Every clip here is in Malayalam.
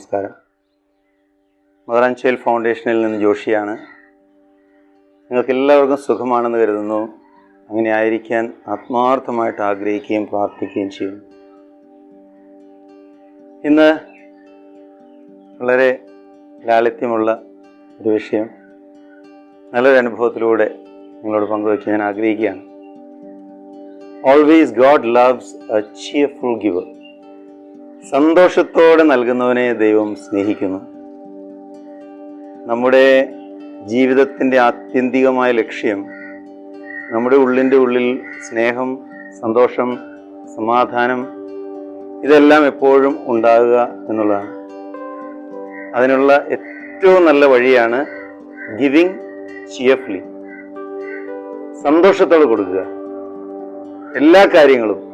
നമസ്കാരം. മദർ ഫൗണ്ടേഷനിൽ നിന്ന് ജോഷിയാണ്. നിങ്ങൾക്ക് എല്ലാവർക്കും സുഖമാണെന്ന് കരുതുന്നു. അങ്ങനെ ആയിരിക്കാൻ ആത്മാർത്ഥമായിട്ട് ആഗ്രഹിക്കുകയും പ്രാർത്ഥിക്കുകയും ചെയ്യുന്നു ഇന്ന് വളരെ ലാളിത്യമുള്ള ഒരു വിഷയം. നല്ലൊരു അനുഭവത്തിലൂടെ നിങ്ങളോട് പങ്കുവയ്ക്കാൻ ഞാൻ ആഗ്രഹിക്കുകയാണ്. Always God loves a cheerful giver സന്തോഷത്തോടെ നൽകുന്നവനെ ദൈവം സ്നേഹിക്കുന്നു. നമ്മുടെ ജീവിതത്തിന്റെ ആത്യന്തികമായ ലക്ഷ്യം നമ്മുടെ ഉള്ളിന്റെ ഉള്ളിൽ സ്നേഹം സന്തോഷം സമാധാനം ഇതെല്ലാം എപ്പോഴും ഉണ്ടാകുക എന്നുള്ളതാണ്. അതിനുള്ള ഏറ്റവും നല്ല വഴിയാണ് ഗിവിങ് ചിയർഫുള്ളി സന്തോഷത്തോടെ കൊടുക്കുക. എല്ലാ കാര്യങ്ങളും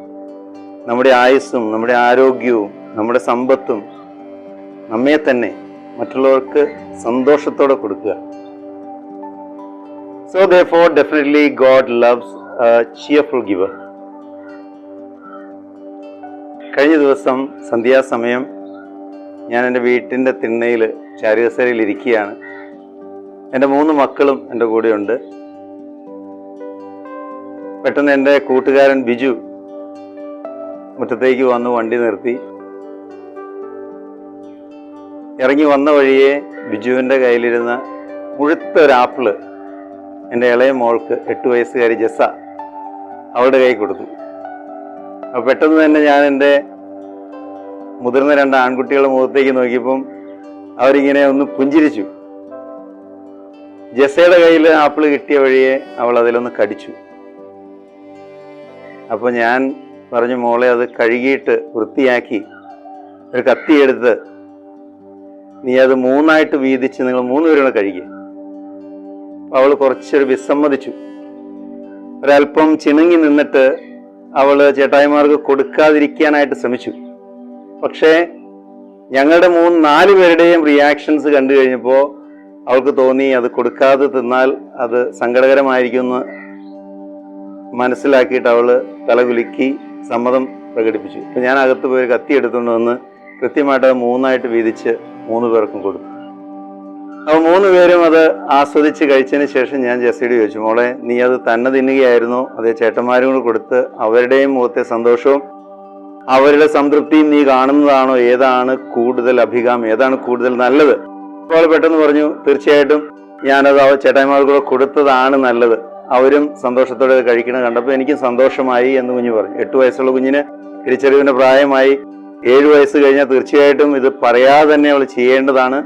നമ്മുടെ ആയുസ്സും നമ്മുടെ ആരോഗ്യവും നമ്മുടെ സമ്പത്തും നമ്മെ തന്നെ മറ്റുള്ളവർക്ക് സന്തോഷത്തോടെ കൊടുക്കുക. So therefore definitely God loves cheerful giver കഴിഞ്ഞ ദിവസം സന്ധ്യാസമയം ഞാൻ എന്റെ വീട്ടിന്റെ തിണ്ണയിൽ ചാരികസരയിൽ ഇരിക്കുകയാണ്. എന്റെ മൂന്ന് മക്കളും എന്റെ കൂടെയുണ്ട്. പെട്ടെന്ന് എന്റെ കൂട്ടുകാരൻ ബിജു മുറ്റത്തേക്ക് വന്ന് വണ്ടി നിർത്തി. ഇറങ്ങി വന്ന വഴിയെ ബിജുവിന്റെ കയ്യിലിരുന്ന മുഴുത്ത ഒരു ആപ്പിൾ എന്റെ ഇളയ മോൾക്ക് എട്ട് വയസ്സുകാരി ജസ അവളുടെ കൈ കൊടുത്തു. അപ്പോൾ പെട്ടെന്ന് തന്നെ ഞാൻ എന്റെ മുതിർന്ന രണ്ട് ആൺകുട്ടികളുടെ മുഖത്തേക്ക് നോക്കിയപ്പം അവരിങ്ങനെ ഒന്ന് പുഞ്ചിരിച്ചു. ജസയുടെ കയ്യിൽ ആപ്പിൾ കിട്ടിയ വഴിയെ അവൾ അതിലൊന്ന് കടിച്ചു. അപ്പോൾ ഞാൻ പറഞ്ഞു മോളെ അത് കഴുകിയിട്ട് വൃത്തിയാക്കി ഒരു കത്തിയെടുത്ത് നീ അത് മൂന്നായിട്ട് വീതിച്ച് നിങ്ങൾ മൂന്ന് പേരും കഴുകി. അവൾ കുറച്ചൊരു വിസമ്മതിച്ചു. ഒരല്പം ചിണുങ്ങി നിന്നിട്ട് അവൾ ചേട്ടായിമാർക്ക് കൊടുക്കാതിരിക്കാനായിട്ട് ശ്രമിച്ചു. പക്ഷേ ഞങ്ങളുടെ മൂന്ന് നാല് പേരുടെയും റിയാക്ഷൻസ് കണ്ടു കഴിഞ്ഞപ്പോൾ അവൾക്ക് തോന്നി അത് കൊടുക്കാതെ തിന്നാൽ അത് സങ്കടകരമായിരിക്കുമെന്ന് മനസ്സിലാക്കിയിട്ട് അവൾ തലകുലുക്കി സമ്മതം പ്രകടിപ്പിച്ചു. അപ്പം ഞാൻ അകത്ത് പോയി കത്തി എടുത്തുകൊണ്ട് വന്ന് കൃത്യമായിട്ട് അത് മൂന്നായിട്ട് വീതിച്ച് മൂന്ന് പേർക്കും കൊടുത്തു. അപ്പോൾ മൂന്ന് പേരും അത് ആസ്വദിച്ച് കഴിച്ചതിന് ശേഷം ഞാൻ ജെസ്സിയോട് ചോദിച്ചു മോളെ നീ അത് തന്നെ തിന്നുകയായിരുന്നോ? അതേ ചേട്ടന്മാരും കൂടെ കൊടുത്ത് അവരുടെയും മുഖത്തെ സന്തോഷവും അവരുടെ സംതൃപ്തിയും നീ കാണുന്നതാണോ? ഏതാണ് കൂടുതൽ അഭികാം ഏതാണ് കൂടുതൽ നല്ലത്? അപ്പോൾ പെട്ടെന്ന് പറഞ്ഞു തീർച്ചയായിട്ടും ഞാനത് അവ ചേട്ടായിമാർക്ക് കൂടെ കൊടുത്തതാണ് നല്ലത്. അവരും സന്തോഷത്തോടെ കഴിക്കണത് കണ്ടപ്പോൾ എനിക്കും സന്തോഷമായി എന്ന് കുഞ്ഞ് പറഞ്ഞു. എട്ട് വയസ്സുള്ള കുഞ്ഞിന് തിരിച്ചറിവിന്റെ പ്രായമായി. ഏഴു വയസ്സ് കഴിഞ്ഞാൽ തീർച്ചയായിട്ടും ഇത് പറയാതെ തന്നെ അവൾ ചെയ്യേണ്ടതാണ്.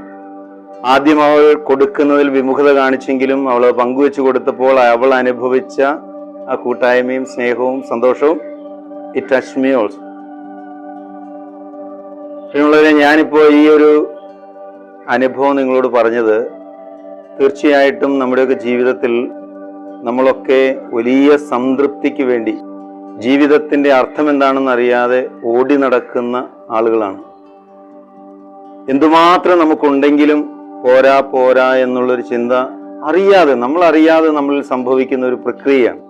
ആദ്യം അവൾ കൊടുക്കുന്നതിൽ വിമുഖത കാണിച്ചെങ്കിലും അവൾ പങ്കുവെച്ച് കൊടുത്തപ്പോൾ അവൾ അനുഭവിച്ച ആ കൂട്ടായ്മയും സ്നേഹവും സന്തോഷവും ഇറ്റ് ടച്ച് മീ ഓൾസോ പ്രിയമുള്ളവരെ ഞാനിപ്പോൾ ഈ ഒരു അനുഭവം നിങ്ങളോട് പറഞ്ഞത് തീർച്ചയായിട്ടും നമ്മുടെയൊക്കെ ജീവിതത്തിൽ നമ്മളൊക്കെ വലിയ സംതൃപ്തിക്ക് വേണ്ടി ജീവിതത്തിന്റെ അർത്ഥം എന്താണെന്ന് അറിയാതെ ഓടി നടക്കുന്ന ആളുകളാണ്. എന്തുമാത്രം നമുക്കുണ്ടെങ്കിലും പോരാ പോരാ എന്നുള്ളൊരു ചിന്ത അറിയാതെ നമ്മൾ അറിയാതെ നമ്മളിൽ സംഭവിക്കുന്ന ഒരു പ്രക്രിയയാണ്.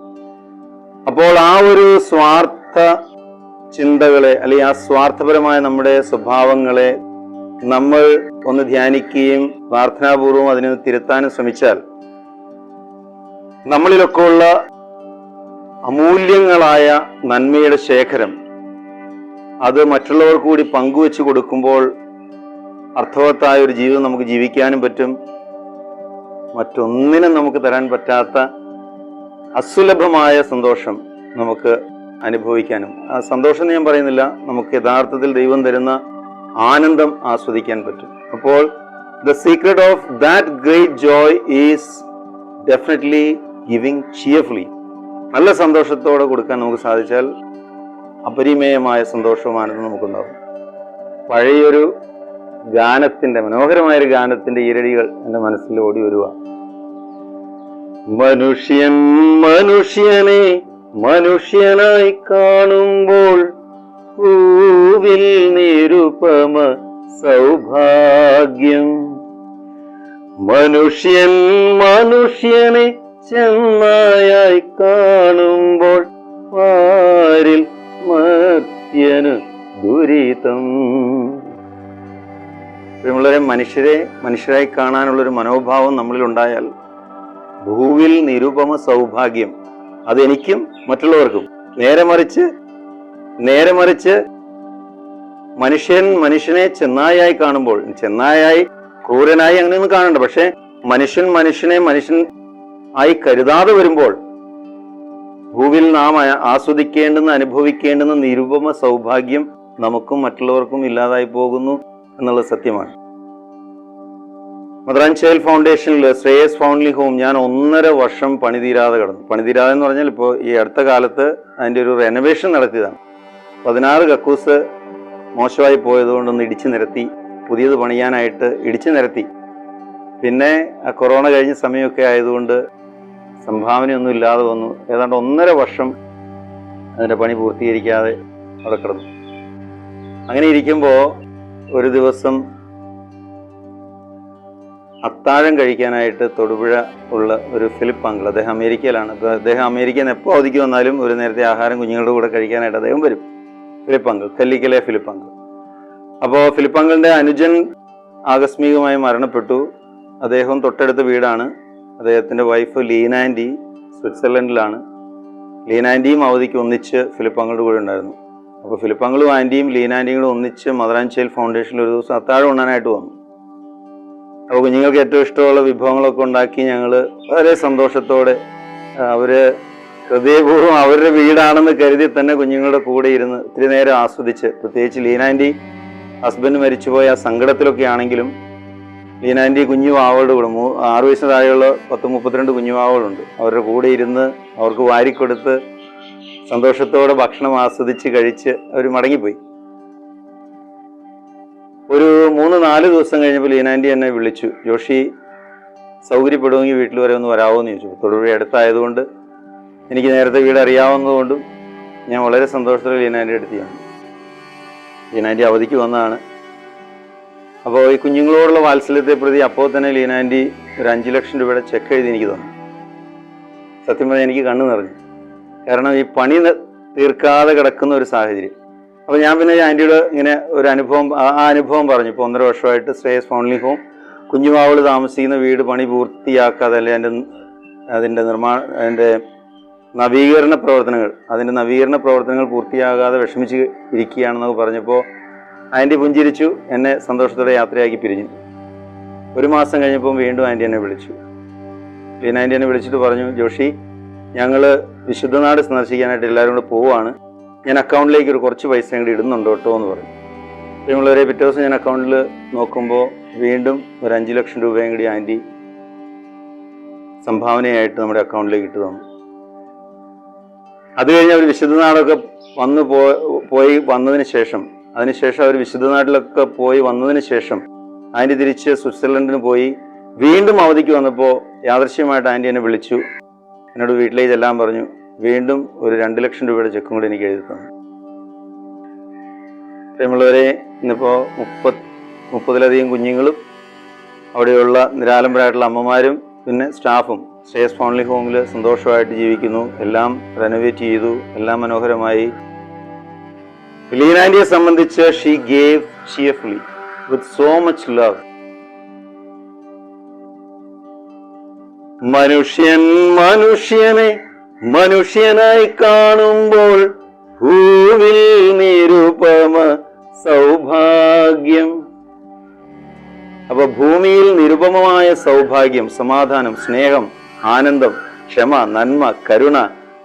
അപ്പോൾ ആ ഒരു സ്വാർത്ഥ ചിന്തകളെ അല്ലെങ്കിൽ ആ സ്വാർത്ഥപരമായ നമ്മുടെ സ്വഭാവങ്ങളെ നമ്മൾ ഒന്ന് ധ്യാനിക്കുകയും പ്രാർത്ഥനാപൂർവം അതിനെ തിരുത്താനും ശ്രമിച്ചാൽ നമ്മളിലൊക്കെ ഉള്ള അമൂല്യങ്ങളായ നന്മയുടെ ശേഖരം അത് മറ്റുള്ളവർ കൂടി പങ്കുവെച്ച് കൊടുക്കുമ്പോൾ അർത്ഥവത്തായ ഒരു ജീവിതം നമുക്ക് ജീവിക്കാനും പറ്റും. മറ്റൊന്നിനും നമുക്ക് തരാൻ പറ്റാത്ത അസുലഭമായ സന്തോഷം നമുക്ക് അനുഭവിക്കാനും. ആ സന്തോഷം ഞാൻ പറയുന്നില്ല നമുക്ക് യഥാർത്ഥത്തിൽ ദൈവം തരുന്ന ആനന്ദം ആസ്വദിക്കാൻ പറ്റും. അപ്പോൾ the secret of that great joy is definitely giving cheerfully നല്ല സന്തോഷത്തോടെ കൊടുക്കാൻ നമുക്ക് സാധിച്ചാൽ അപരിമേയമായ സന്തോഷവും ആനന്ദം നമുക്കുണ്ടാവും പഴയൊരു ഗാനത്തിന്റെ മനോഹരമായൊരു ഗാനത്തിന്റെ ഈരടികൾ എന്റെ മനസ്സിൽ ഓടി വരുക മനുഷ്യൻ മനുഷ്യനെ മനുഷ്യനായി കാണുമ്പോൾ പൂവിൽ നിരുപമ സൗഭാഗ്യം. മനുഷ്യൻ മനുഷ്യനെ ചെന്നായായി കാണുമ്പോൾ പാരിൽ മത്യന് ദുരിതം. പ്രിയമുള്ളവരെ മനുഷ്യരെ മനുഷ്യരായി കാണാനുള്ളൊരു മനോഭാവം നമ്മളിൽ ഉണ്ടായാൽ ഭൂവിൽ നിരുപമ സൗഭാഗ്യം അതെനിക്കും മറ്റുള്ളവർക്കും. നേരെ മറിച്ച് നേരെ മറിച്ച് മനുഷ്യൻ മനുഷ്യനെ ചെന്നായായി കാണുമ്പോൾ ചെന്നായായി ക്രൂരനായി അങ്ങനെയൊന്നും കാണണ്ട പക്ഷെ മനുഷ്യൻ മനുഷ്യനെ മനുഷ്യൻ ആയി കരുതാതെ വരുമ്പോൾ ഭൂവിൽ നാം ആസ്വദിക്കേണ്ടെന്ന് അനുഭവിക്കേണ്ടെന്ന നിരുപമ സൗഭാഗ്യം നമുക്കും മറ്റുള്ളവർക്കും ഇല്ലാതായി പോകുന്നു എന്നുള്ള സത്യമാണ്. മദ്രാഞ്ചേൽ ഫൗണ്ടേഷനിൽ ശ്രേയസ് ഫൗണ്ട്ലി ഹോം ഞാൻ ഒന്നര വർഷം പണിതീരാതെ കിടന്നു. പണിതീരാതെ എന്ന് പറഞ്ഞാൽ ഇപ്പോൾ ഈ അടുത്ത കാലത്ത് അതിന്റെ ഒരു റെനോവേഷൻ നടത്തിയതാണ് പതിനാറ് കക്കൂസ് മോശമായി പോയതുകൊണ്ടൊന്ന് ഇടിച്ചു നിരത്തി പുതിയത് പണിയാനായിട്ട് ഇടിച്ചു നിരത്തി. പിന്നെ കൊറോണ കഴിഞ്ഞ സമയമൊക്കെ ആയതുകൊണ്ട് സംഭാവനയൊന്നും ഇല്ലാതെ വന്നു. ഏതാണ്ട് ഒന്നര വർഷം അതിന്റെ പണി പൂർത്തീകരിക്കാതെ അവിടെ കിടന്നു. അങ്ങനെ ഇരിക്കുമ്പോൾ ഒരു ദിവസം അത്താഴം കഴിക്കാനായിട്ട് തൊടുപുഴ ഉള്ള ഒരു ഫിലിപ്പ് അങ്കിൾ അദ്ദേഹം അമേരിക്കയിലാണ്. അദ്ദേഹം അമേരിക്കയിൽ നിന്ന് എപ്പോൾ അവധിക്ക് വന്നാലും ഒരു നേരത്തെ ആഹാരം കുഞ്ഞുങ്ങളുടെ കൂടെ കഴിക്കാനായിട്ട് അദ്ദേഹം വരും. ഫിലിപ്പ് അങ്കിൾ കല്ലിക്കലെ ഫിലിപ്പ് അങ്കിൾ. അപ്പോൾ ഫിലിപ്പ് അങ്കിളിന്റെ അനുജൻ ആകസ്മികമായി മരണപ്പെട്ടു. അദ്ദേഹം തൊട്ടടുത്ത വീടാണ്. അദ്ദേഹത്തിന്റെ വൈഫ് ലീന ആൻഡി സ്വിറ്റ്സർലൻഡിലാണ്. ലീന ആൻഡിയും അവധിക്ക് ഒന്നിച്ച് ഫിലിപ്പങ്ങളുടെ കൂടെ ഉണ്ടായിരുന്നു. അപ്പോൾ ഫിലിപ്പങ്ങളും ആന്റിയും ലീന ആന്റിയും കൂടെ ഒന്നിച്ച് മദറാൻചേൽ ഫൗണ്ടേഷനിൽ ഒരു ദിവസം അത്താഴം ഉണ്ണാനായിട്ട് വന്നു. അപ്പോൾ കുഞ്ഞുങ്ങൾക്ക് ഏറ്റവും ഇഷ്ടമുള്ള വിഭവങ്ങളൊക്കെ ഉണ്ടാക്കി ഞങ്ങൾ വളരെ സന്തോഷത്തോടെ അവർ ഹൃദയപൂർവം അവരുടെ വീടാണെന്ന് കരുതി തന്നെ കുഞ്ഞുങ്ങളുടെ കൂടെ ഇരുന്ന് ഇത്തിരി നേരം ആസ്വദിച്ച് പ്രത്യേകിച്ച് ലീനാന്റി ഹസ്ബൻഡ് മരിച്ചുപോയ സങ്കടത്തിലൊക്കെ ആണെങ്കിലും ലീനാന്റി കുഞ്ഞു വാവകളുടെ കൂടെ ആറു വയസ്സിന് താഴെയുള്ള പത്ത് മുപ്പത്തിരണ്ട് കുഞ്ഞു അവരുടെ കൂടെ ഇരുന്ന് അവർക്ക് വാരിക്കൊടുത്ത് സന്തോഷത്തോടെ ഭക്ഷണം ആസ്വദിച്ച് കഴിച്ച് അവർ മടങ്ങിപ്പോയി. ഒരു മൂന്ന് നാല് ദിവസം കഴിഞ്ഞപ്പോൾ ലീനാന്റെ എന്നെ വിളിച്ചു. ജോഷി സൗകര്യപ്പെടുമെങ്കിൽ വീട്ടിൽ വരെ ഒന്ന് വരാമോ എന്ന് ചോദിച്ചു. തൊടുപുഴ അടുത്തായതുകൊണ്ട് എനിക്ക് നേരത്തെ വീട് അറിയാവുന്നതുകൊണ്ടും ഞാൻ വളരെ സന്തോഷത്തോടെ ലീനാന്റെ അടുത്ത് ചെയ്യാം ലീനാന്റെ അവധിക്ക് വന്നതാണ്. അപ്പോൾ ഈ കുഞ്ഞുങ്ങളോടുള്ള വാത്സല്യത്തെ പ്രതി അപ്പോൾ തന്നെ ലീനാന്റി ഒരു അഞ്ച് ലക്ഷം രൂപയുടെ ചെക്ക് എഴുതി എനിക്ക് തന്നു. സത്യം പറഞ്ഞാൽ എനിക്ക് കണ്ണു നിറഞ്ഞു. കാരണം ഈ പണി തീർക്കാതെ കിടക്കുന്ന ഒരു സാഹചര്യം. അപ്പോൾ ഞാൻ പിന്നെ ആന്റിയുടെ ഇങ്ങനെ ഒരു അനുഭവം ആ അനുഭവം പറഞ്ഞു. ഇപ്പോൾ ഒന്നര വർഷമായിട്ട് ശ്രേയസ് ഫോൺലി ഹോം കുഞ്ഞുമാവൾ താമസിക്കുന്ന വീട് പണി പൂർത്തിയാക്കാതെ അല്ലെ അതിന്റെ അതിന്റെ നിർമ്മാണ അതിന്റെ നവീകരണ പ്രവർത്തനങ്ങൾ അതിന്റെ നവീകരണ പ്രവർത്തനങ്ങൾ പൂർത്തിയാകാതെ വിഷമിച്ച് ഇരിക്കുകയാണെന്നൊക്കെ പറഞ്ഞപ്പോൾ ആന്റി പുഞ്ചിരിച്ചു എന്നെ സന്തോഷത്തോടെ യാത്രയാക്കി പിരിഞ്ഞു. ഒരു മാസം കഴിഞ്ഞപ്പോൾ വീണ്ടും ആന്റി എന്നെ വിളിച്ചു. പിന്നെ ആന്റി എന്നെ വിളിച്ചിട്ട് പറഞ്ഞു ജോഷി ഞങ്ങൾ വിശുദ്ധനാട് സന്ദർശിക്കാനായിട്ട് എല്ലാവരും കൂടെ പോവുകയാണ് ഞാൻ അക്കൗണ്ടിലേക്ക് ഒരു കുറച്ച് പൈസ കൂടി ഇടുന്നുണ്ട് കേട്ടോ എന്ന് പറഞ്ഞു. പ്രിയമുള്ളവരെ പിറ്റേ ദിവസം ഞാൻ അക്കൗണ്ടിൽ നോക്കുമ്പോൾ വീണ്ടും ഒരു അഞ്ച് ലക്ഷം രൂപയും കൂടി ആന്റി സംഭാവനയായിട്ട് നമ്മുടെ അക്കൗണ്ടിലേക്ക് ഇട്ട് തന്നു. അത് കഴിഞ്ഞ് അവർ വിശുദ്ധനാടൊക്കെ വന്നു പോയി വന്നതിന് ശേഷം അതിനുശേഷം അവർ വിശുദ്ധനാട്ടിലൊക്കെ പോയി വന്നതിന് ശേഷം ആന്റി തിരിച്ച് സ്വിറ്റ്സർലൻഡിന് പോയി. വീണ്ടും അവധിക്ക് വന്നപ്പോൾ യാദൃശ്യമായിട്ട് ആന്റി എന്നെ വിളിച്ചു. എന്നോട് വീട്ടിലേക്ക് ചെല്ലാൻ പറഞ്ഞു. വീണ്ടും ഒരു രണ്ട് ലക്ഷം രൂപയുടെ ചെക്കും കൂടി എനിക്ക് എഴുതി തന്നു. പ്രിയമുള്ളവരെ ഇന്നിപ്പോൾ മുപ്പത് മുപ്പതിലധികം കുഞ്ഞുങ്ങളും അവിടെയുള്ള നിരാലംബരായിട്ടുള്ള അമ്മമാരും പിന്നെ സ്റ്റാഫും ശ്രേയസ് ഫാമിലി ഹോമിൽ സന്തോഷമായിട്ട് ജീവിക്കുന്നു. എല്ലാം റെനോവേറ്റ് ചെയ്തു. എല്ലാം മനോഹരമായി. ലീനാൻഡിയെ സംബന്ധിച്ച് she gave cheerfully with so much love മനുഷ്യൻ മനുഷ്യനെ മനുഷ്യനായി കാണുമ്പോൾ ഭൂവിൽ നിരുപമ സൗഭാഗ്യം. അപ്പൊ ഭൂമിയിൽ നിരുപമമായ സൗഭാഗ്യം സമാധാനം സ്നേഹം ആനന്ദം ക്ഷമ നന്മ കരുണ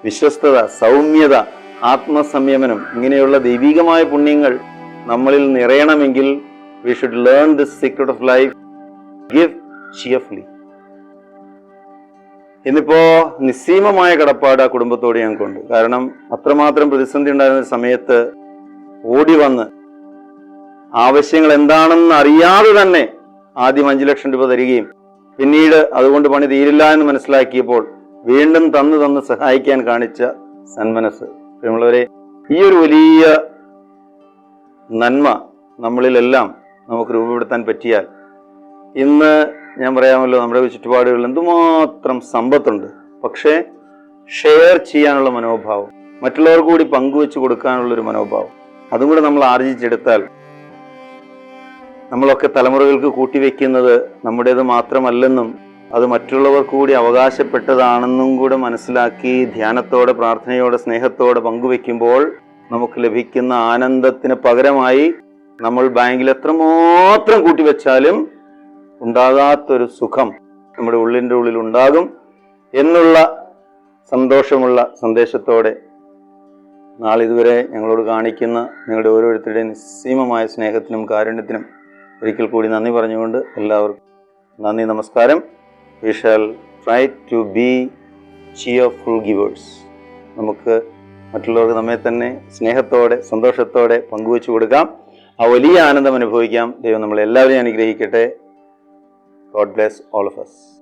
വിശ്വസ്തത സൗമ്യത ആത്മസംയമനം ഇങ്ങനെയുള്ള ദൈവികമായ പുണ്യങ്ങൾ നമ്മളിൽ നിറയണമെങ്കിൽ we should learn this secret of life give cheerfully ഇന്നിപ്പോ നിസ്സീമമായ കടപ്പാട് ആ കുടുംബത്തോട് ഞങ്ങൾക്കുണ്ട് കാരണം അത്രമാത്രം പ്രതിസന്ധി ഉണ്ടായിരുന്ന സമയത്ത് ഓടി വന്ന് ആവശ്യങ്ങൾ എന്താണെന്ന് അറിയാതെ തന്നെ ആദ്യം അഞ്ചു ലക്ഷം രൂപ തരികയും പിന്നീട് അതുകൊണ്ട് പണി തീരില്ല എന്ന് മനസ്സിലാക്കിയപ്പോൾ വീണ്ടും തന്നു തന്ന് സഹായിക്കാൻ കാണിച്ച സന്മനസ്. പ്രിയമുള്ളവരെ ഈ ഒരു വലിയ നന്മ നമ്മളിലെല്ലാം നമുക്ക് രൂപപ്പെടുത്താൻ പറ്റിയാൽ ഇന്ന് ഞാൻ പറയാമല്ലോ നമ്മുടെ ചുറ്റുപാടുകളിൽ എന്തുമാത്രം സമ്പത്തുണ്ട്. പക്ഷേ ഷെയർ ചെയ്യാനുള്ള മനോഭാവം മറ്റുള്ളവർക്ക് കൂടി പങ്കുവെച്ച് കൊടുക്കാനുള്ളൊരു മനോഭാവം അതും കൂടെ നമ്മൾ ആർജിച്ചെടുത്താൽ നമ്മളൊക്കെ തലമുറകൾക്ക് കൂട്ടിവെക്കുന്നത് നമ്മുടേത് മാത്രമല്ലെന്നും അത് മറ്റുള്ളവർ കൂടി അവകാശപ്പെട്ടതാണെന്നും കൂടെ മനസ്സിലാക്കി ധ്യാനത്തോടെ പ്രാർത്ഥനയോടെ സ്നേഹത്തോടെ പങ്കുവെക്കുമ്പോൾ നമുക്ക് ലഭിക്കുന്ന ആനന്ദത്തിന് പകരമായി നമ്മൾ ബാങ്കിൽ എത്രമാത്രം കൂട്ടിവെച്ചാലും ഉണ്ടാകാത്തൊരു സുഖം നമ്മുടെ ഉള്ളിന്റെ ഉള്ളിൽ ഉണ്ടാകും എന്നുള്ള സന്തോഷമുള്ള സന്ദേശത്തോടെ നാളിതുവരെ ഞങ്ങളോട് കാണിക്കുന്ന നിങ്ങളുടെ ഓരോരുത്തരുടെയും നിസ്സീമമായ സ്നേഹത്തിനും കാരുണ്യത്തിനും ഒരിക്കൽ കൂടി നന്ദി പറഞ്ഞുകൊണ്ട് എല്ലാവർക്കും നന്ദി നമസ്കാരം. We shall try to be cheerful givers നമുക്ക് മറ്റുള്ളവർക്ക് നമ്മെ തന്നെ സ്നേഹത്തോടെ സന്തോഷത്തോടെ പങ്കുവെച്ചു കൊടുക്കാം. ആ വലിയ ആനന്ദം അനുഭവിക്കാം. ദൈവം നമ്മളെല്ലാവരെയും അനുഗ്രഹിക്കട്ടെ. God bless all of us.